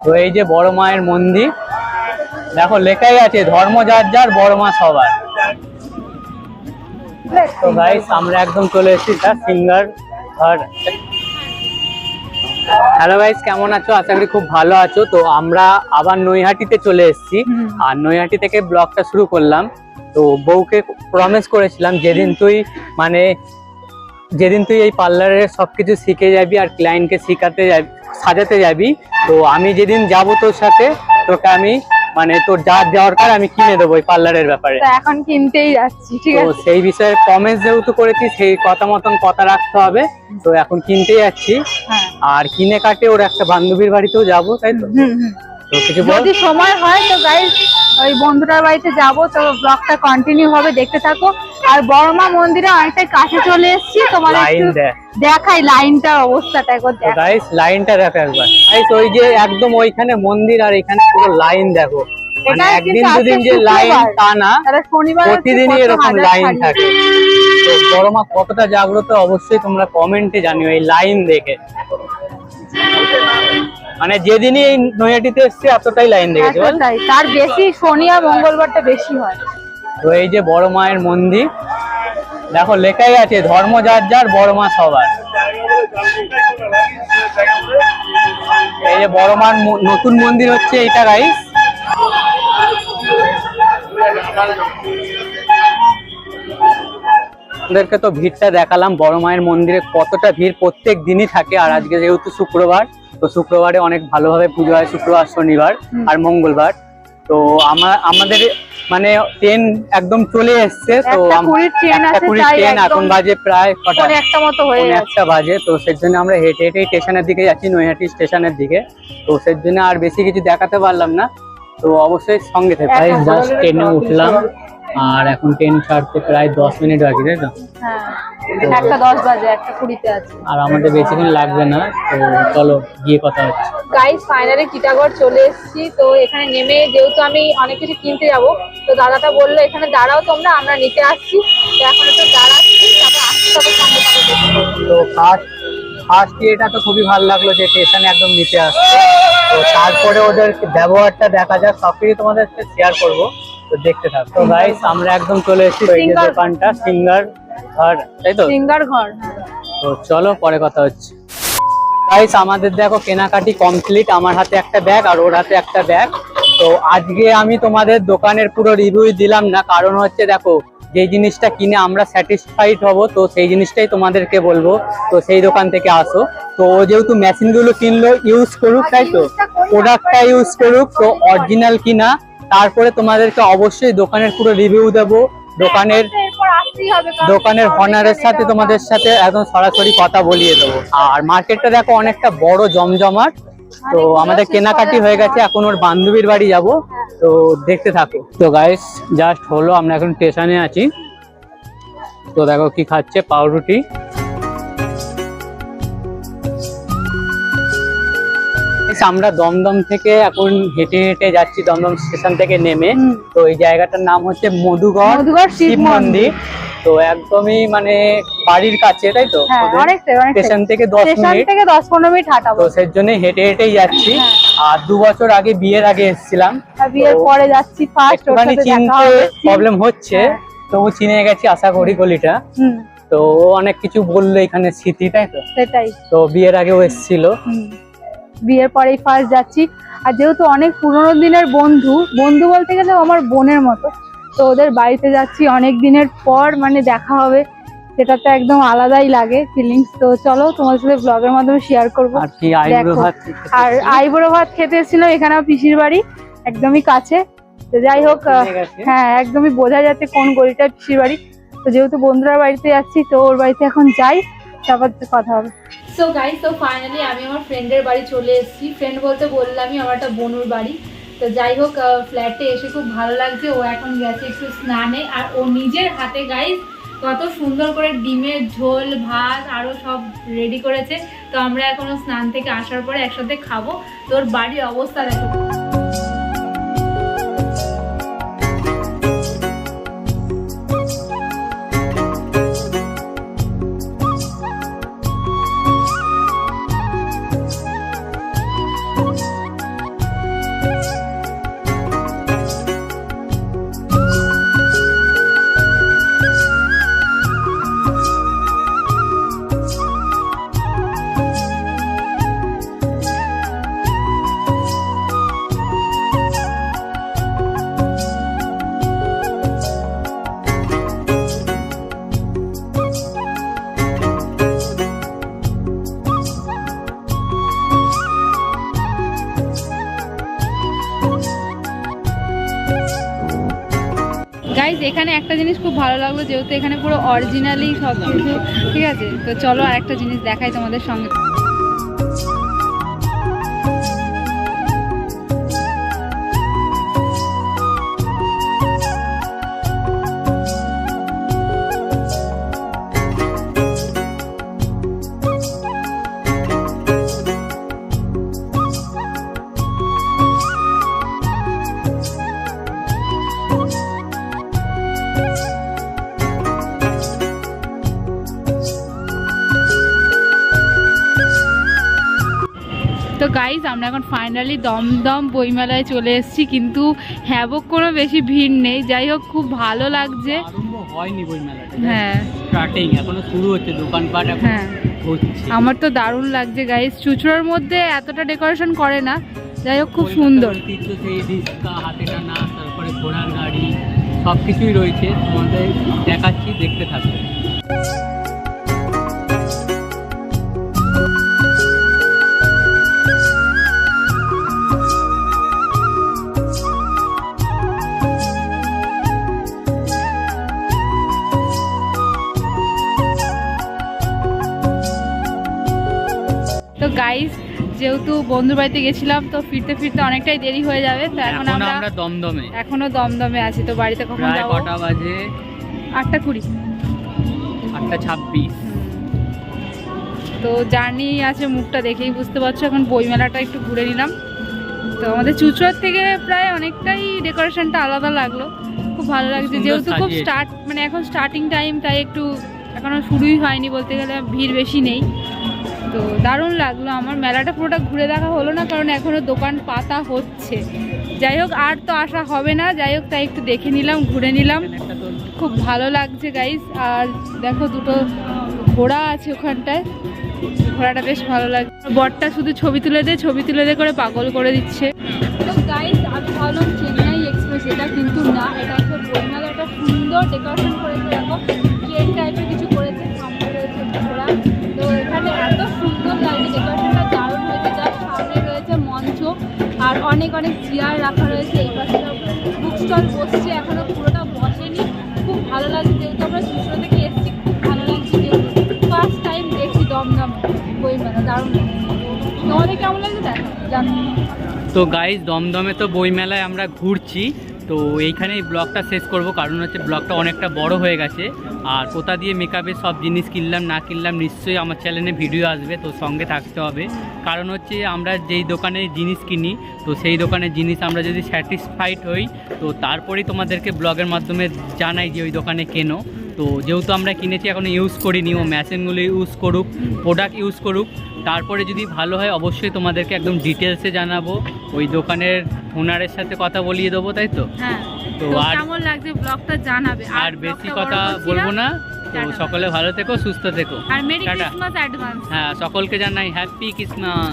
তো এই যে বড় মায়ের মন্দির দেখো লেখাই আছে ধর্ম যার যার বড় মা সবার। তো গাইস আমরা একদম চলে এসেছি তার সিঙ্গার ঘর হ্যালো গাইস কেমন আছো? আশা করি খুব ভালো আছো। তো আমরা আবার নৈহাটিতে চলে এসেছি। আর নৈহাটি থেকে ব্লগটা শুরু করলাম। তো বউকে প্রমিস করেছিলাম যেদিন তুই মানে যেদিন তুই এই পার্লারের সবকিছু শিখে যাবি আর ক্লায়েন্টকে শিখাতে যাবি সাজাতে যাবি তো আমি যেদিন যাব তোর সাথে তোকে আমি মানে তোর যা দরকার আমি কিনে দেবো এই পার্লারের ব্যাপারে। তো এখন কিনতেই যাচ্ছি ঠিক আছে? সেই বিষয়ে প্রমিস যেহেতু করেছি সেই কথা মতন কথা রাখতে হবে। তো এখন কিনতে যাচ্ছি। হ্যাঁ। আর কিনে কাটে ওর একটা বান্ধবীর বাড়িতেও যাব তাই তো। তো কিছু বল। যদি সময় হয় তো ওই বন্ধুটার বাড়িতে যাব তো ব্লগটা কন্টিনিউ হবে দেখতে থাকো। আর বড়মা মন্দিরে অনেকটাই কাছে চলে এসেছি তোমাদের একটু দেখাই লাইনটার অবস্থাটা একবার তো দেখ। গাইস লাইনটা দেখো একবার। গাইস ওই যে একদম ওইখানে মন্দির আর এখানে পুরো লাইন দেখো। মানে একদিন দুদিন যে লাইন। তা না প্রতিদিনই এরকম লাইন থাকে। তো বড়মা কতটা জাগ্রত অবশ্যই তোমরা কমেন্টে জানিও এই লাইন দেখে। মানে যেদিনই এই নৈহাটিতে এসছে এতটাই লাইন দেখেছি এতটাই। তার বেশি শনি আর মঙ্গলবারটা বেশি হয়। তো এই যে বড় মায়ের মন্দির দেখো লেখাই আছে ধর্ম যার যার বড় মা সবার। এই যে বড় মার নতুন মন্দির হচ্ছে এইটা গাইস আপনাদেরকে তো ভিড়টা দেখালাম বড় মায়ের মন্দিরে কতটা ভিড় প্রত্যেক দিনই থাকে। আর আজকে যেহেতু শুক্রবার তো শুক্রবারে অনেক ভালোভাবে পুজো হয় শুক্রবার শনিবার আর মঙ্গলবার। তো আমার আমাদের মানে ট্রেন একদম চলে এসছে তো একটা ট্রেন এখন বাজে প্রায় কটা? একটা মতো হয়ে একটা বাজে তো সেই জন্য আমরা হেঁটে হেঁটে স্টেশনের দিকে যাচ্ছি নৈহাটি স্টেশনের দিকে। তো সেই জন্য আর বেশি কিছু দেখাতে পারলাম না। তো অবশ্যই সঙ্গে থেকে জাস্ট ট্রেনে উঠলাম। আর এখন ট্রেন ছাড়তে প্রায় দশ মিনিট বাকি তাই তো? হ্যাঁ একটা দশ বাজে একটা কুড়িতে আছে। আর আমাদের বেশিক্ষণ লাগবে না তো চলো গিয়ে কথা হচ্ছে। গাইস ফাইনালি টিটাগড় চলে এসেছি তো এখানে নেমে যেহেতু আমি অনেক কিছু কিনতে যাব তো দাদাটা বলল এখানে দাঁড়াও তোমরা আমরা নিতে আসছি। তো এখন একটু দাঁড়াচ্ছি তারপর আসতে হবে সঙ্গে সঙ্গে দেখতে পাবো। তো ফার্স্ট ফার্স্ট তো খুবই ভালো লাগল যে স্টেশনে একদম নিচে আসছে। তো তারপরে ওদের ব্যবহারটা দেখা যাক সব কিছু তোমাদের শেয়ার করব। তো দেখতে থাক। তো গাইস আমরা একদম চলে এসেছি এই যে দোকানটা সিঙ্গার ঘর তাই তো? সিঙ্গার ঘর। তো চলো পরে কথা হচ্ছে। গাইস আমাদের দেখো কেনাকাটি কমপ্লিট আমার হাতে একটা ব্যাগ আর ওর হাতে একটা ব্যাগ তো আজকে আমি তোমাদের দোকানের পুরো রিভিউ দিলাম না কারণ হচ্ছে দেখো যে জিনিসটা কিনে আমরা স্যাটিসফাইড হব তো সেই জিনিসটাই তোমাদেরকে বলব। তো সেই দোকান থেকে আসো। তো ও যেহেতু মেশিনগুলো কিনলো ইউজ করুক তাই তো? প্রোডাক্টটা ইউজ করুক তো অরিজিনাল কিনা তারপরে তোমাদেরকে অবশ্যই দোকানের পুরো রিভিউ দেবো। দোকানের কারণ দোকানের হনারের সাথে তোমাদের সাথে একদম সরাসরি কথা বলিয়ে দেবো। আর মার্কেটটা দেখো অনেকটা বড় জমজমাট। তো আমাদের কেনাকাটি হয়ে গেছে এখন ওর বান্ধবীর বাড়ি যাব। তো দেখতে থাকো। তো গাইস জাস্ট হলো আমরা এখন স্টেশনে আছি। তো দেখো কি খাচ্ছে পাউরুটি। Guys, আমরা দমদম থেকে এখন হেঁটে হেঁটে যাচ্ছি দমদম স্টেশন থেকে নেমে। তো এই জায়গাটার নাম হচ্ছে মধুগড় মধুগড় শিব মন্দির। তো একদমই মানে বাড়ির কাছে তাই তো? হ্যাঁ স্টেশন থেকে দশ মিনিট। থেকে দশ পনেরো মিনিট হাঁটাবো তো সেই জন্য হেঁটে হেঁটেই যাচ্ছি। হ্যাঁ। আর দু বছর আগে বিয়ের আগে এসেছিলাম। বিয়ের পরে যাচ্ছি ফার্স্ট চিনতে প্রবলেম হচ্ছে। হ্যাঁ। তবু চিনে গেছি আশা করি গলিটা। তো অনেক কিছু বলল এখানে স্মৃতি তাই তো? সেটাই। তো বিয়ের আগেও এসেছিল। বিয়ের পরেই ফার্স্ট যাচ্ছি। আর যেহেতু অনেক পুরোনো দিনের বন্ধু বন্ধু বলতে গেলে আমার বোনের মতো। তো ওদের বাড়িতে যাচ্ছি অনেক দিনের পর মানে দেখা হবে। সেটা তো একদম আলাদাই লাগে ফিলিংস তো চলো তোমার সাথে ব্লগের মাধ্যমে শেয়ার করব। আর আইব্রো ভাত আইবুড়ো ভাত খেতে এসেছিলাম এখানে পিসির বাড়ি একদমই কাছে। তো যাই হোক। হ্যাঁ একদমই বোঝা যাচ্ছে কোন গলিটা পিসির বাড়ি। তো যেহেতু বন্ধুরা বাড়িতে যাচ্ছি তো ওর বাড়িতে এখন যাই তারপর কথা হবে। সো গাই তো ফাইনালি আমি আমার ফ্রেন্ডের বাড়ি চলে এসেছি। ফ্রেন্ড বলতে বললামই আমার একটা বনুর বাড়ি। তো যাই হোক ফ্ল্যাটে এসে খুব ভালো লাগছে। ও এখন গেছে একটু স্নানে। আর ও নিজের হাতে গাইস কত সুন্দর করে ডিমের ঝোল, ভাত আরও সব রেডি করেছে। তো আমরা এখনও স্নান থেকে আসার পরে একসাথে খাব। তোর বাড়ির অবস্থা দেখো। একটা জিনিস খুব ভালো লাগল, যেহেতু এখানে পুরো অরিজিনালি সব কিছু ঠিক আছে? তো চলো আর একটা জিনিস দেখাই তোমাদের সঙ্গে। তো গাইজ আমরা এখন ফাইনালি দমদম বইমেলায় চলে এসেছি কিন্তু হ্যাবক কোনো বেশি ভিড় নেই। যাই হোক খুব ভালো লাগছে। হয়নি বই মেলাটা হ্যাঁ। স্টার্টিং এখনও শুরু হচ্ছে দোকানপাট হ্যাঁ। আমার তো দারুণ লাগছে গাইজ চুচড়োর মধ্যে এতটা ডেকোরেশন করে না। যাই হোক খুব সুন্দর। হাতে টানা তারপরে ঘোড়ার গাড়ি সব কিছুই রয়েছে। তোমাদের দেখাচ্ছি দেখতে থাকবে বন্ধুর বাড়িতে গেছিলাম তো ফিরতে ফিরতে অনেকটাই দেরি হয়ে যাবে তো এখন আমরা দমদমে। এখনও দমদমে আছি তো বাড়িতে কখন যাব? কটা বাজে? আটটা কুড়ি। আটটা ছাব্বিশ। তো জার্নি আছে মুখটা দেখেই বুঝতে পারছ এখন বইমেলাটা একটু ঘুরে নিলাম। তো আমাদের চুচড়ার থেকে প্রায় অনেকটাই ডেকোরেশনটা আলাদা লাগল। খুব ভালো লাগছে যেহেতু খুব স্টার্ট মানে এখন স্টার্টিং টাইম তাই একটু এখনও শুরুই হয়নি বলতে গেলে ভিড় বেশি নেই। তো দারুণ লাগল। আমার মেলাটা পুরোটা ঘুরে দেখা হলো না, কারণ এখনও দোকান পাতা হচ্ছে। যাই হোক, আর তো আসা হবে না। যাই হোক, তাই একটু দেখে নিলাম, ঘুরে নিলাম। একটা খুব ভালো লাগছে গাইস আর দেখো, দুটো ঘোড়া আছে ওখানটায়। ঘোড়াটা বেশ ভালো লাগছে। বরটা শুধু ছবি তুলে দে, ছবি তুলে দে করে পাগল করে দিচ্ছে। গাইস আমি চেন্নাই এটা কিন্তু না, এটা বইমেলা একটা সুন্দর ডেকোরেশন করেছে। তো গাইজ দমদমে তো বইমেলায় আমরা ঘুরছি। তো এইখানেই ব্লগটা শেষ করব, কারণ হচ্ছে ব্লগটা অনেকটা বড় হয়ে গেছে। আর কোথা দিয়ে মেকআপের সব জিনিস কিনলাম, না কিনলাম, নিশ্চয়ই আমার চ্যানেলে ভিডিও আসবে, তো সঙ্গে থাকতে হবে। কারণ হচ্ছে আমরা যেই দোকানে জিনিস কিনি, তো সেই দোকানের জিনিস আমরা যদি স্যাটিসফাইড হই, তো তারপরেই তোমাদেরকে ব্লগের মাধ্যমে জানাই যে ওই দোকানে কেনো। তো যেহেতু আমরা কিনেছি এখনও ইউজ করিনি। ও মেশিনগুলো ইউজ করুক প্রোডাক্ট ইউজ করুক। তারপরে যদি ভালো হয় অবশ্যই তোমাদেরকে একদম ডিটেলসে জানাব। ওই দোকানের ওনারের সাথে কথা বলিয়ে দেবো তাই তো? হ্যাঁ। তো আর কেমন লাগছে ব্লগটা জানাবে? আর বেশি কথা বলব না। তো সকলে ভালো থেকো সুস্থ থেকো। আর মেরি ক্রিসমাস অ্যাডভান্স হ্যাঁ সকলকে জানাই হ্যাপি ক্রিসমাস